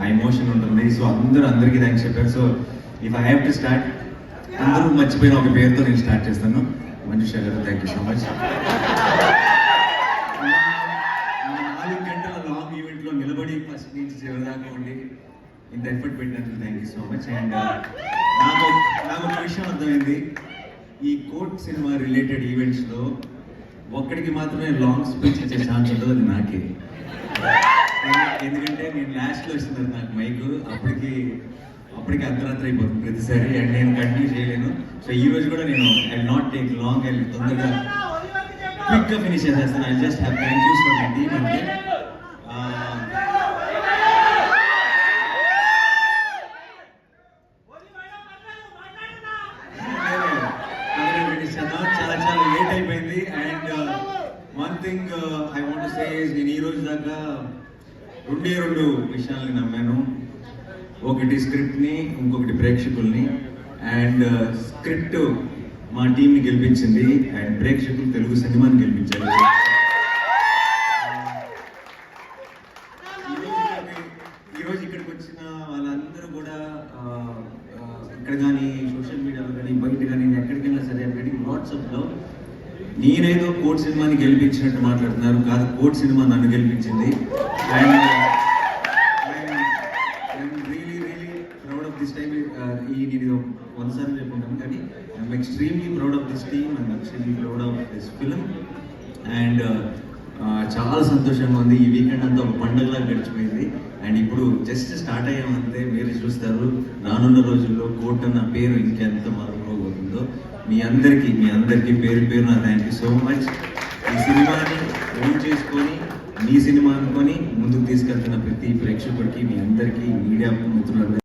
ఆ ఎమోషన్ ఉంటుంది. సో అందరూ అందరికీ థ్యాంక్స్ చెప్పారు. So if I have to start అందరూ మర్చిపోయిన ఒక పేరుతో నేను స్టార్ట్ చేస్తాను. మంజుష గారు థ్యాంక్ యూ సో మచ్ నాలుగు గంటల లాంగ్ ఈవెంట్లో నిలబడి ఫస్ట్ నుంచి చివరిదాకా ఉండి ఇంత ఎఫర్ట్ పెట్టినందుకు thank you so much and నాకు నాకు ఒక విషయం అర్థమైంది. ఈ కోర్ట్ సినిమా రిలేటెడ్ ఈవెంట్స్లో ఒక్కడికి మాత్రమే లాంగ్ స్పీచ్ ఇచ్చే ఛాన్స్ ఉంటుంది అది నాకే. ఎందుకంటే నేను లాస్ట్లో ఇస్తున్నారు నాకు మైక్ అప్పటికి అప్పటికి అర్ధరాత్రి అయిపోతుంది ప్రతిసారి అండ్ నేను కంటిన్యూ చేయలేను. సో ఈ రోజు కూడా నేను I not take long I తొందరగా క్విక్గా ఫినిష్ చేసేస్తాను. I just have thank yous for my team అంటే. చాలా లేట్ అయిపోయింది. And one thing I want say నేను ఈ రోజు దాకా రెండే రెండు విషయాల్ని నమ్మాను. ఒకటి స్క్రిప్ట్ని ఇంకొకటి ప్రేక్షకుల్ని. అండ్ uh, స్క్రిప్ట్ మా టీంని గెలిపించింది. అండ్ ప్రేక్షకులు తెలుగు సినిమాని గెలిపించారు. ఈరోజు ఇక్కడికి వచ్చిన వాళ్ళందరూ కూడా ఇక్కడ కానీ సోషల్ మీడియాలో కానీ బయట కానీ ఎక్కడికైనా సరే గెటింగ్ వాట్సాప్లో నేనేదో కోర్ట్ సినిమాని గెలిపించినట్టు మాట్లాడుతున్నారు. కాదు కోర్ట్ సినిమా నన్ను గెలిపించింది. దిస్ టైమ్ uh, ఈ నేను వన్సార్లు చెప్పుకుంటాను కానీ I'm extremely proud of this team and extremely proud of this film and చాలా సంతోషంగా ఉంది. ఈ వీకెండ్ అంతా ఒక పండుగలా గడిచిపోయింది. అండ్ ఇప్పుడు జస్ట్ స్టార్ట్ అయ్యామంతే మీరు చూస్తారు రానున్న రోజుల్లో కోర్ట్ అన్న పేరు ఇంకెంత మారిపోబోతుందో మీ అందరికీ మీ అందరికీ పేరు పేరు నా థ్యాంక్ యూ సో మచ్ ఈ సినిమాని ఓన్ చేసుకొని మీ సినిమా అనుకొని ముందుకు తీసుకెళ్తున్న ప్రతి ప్రేక్షకుడికి మీ అందరికీ మీడియా మిత్రులందరికీ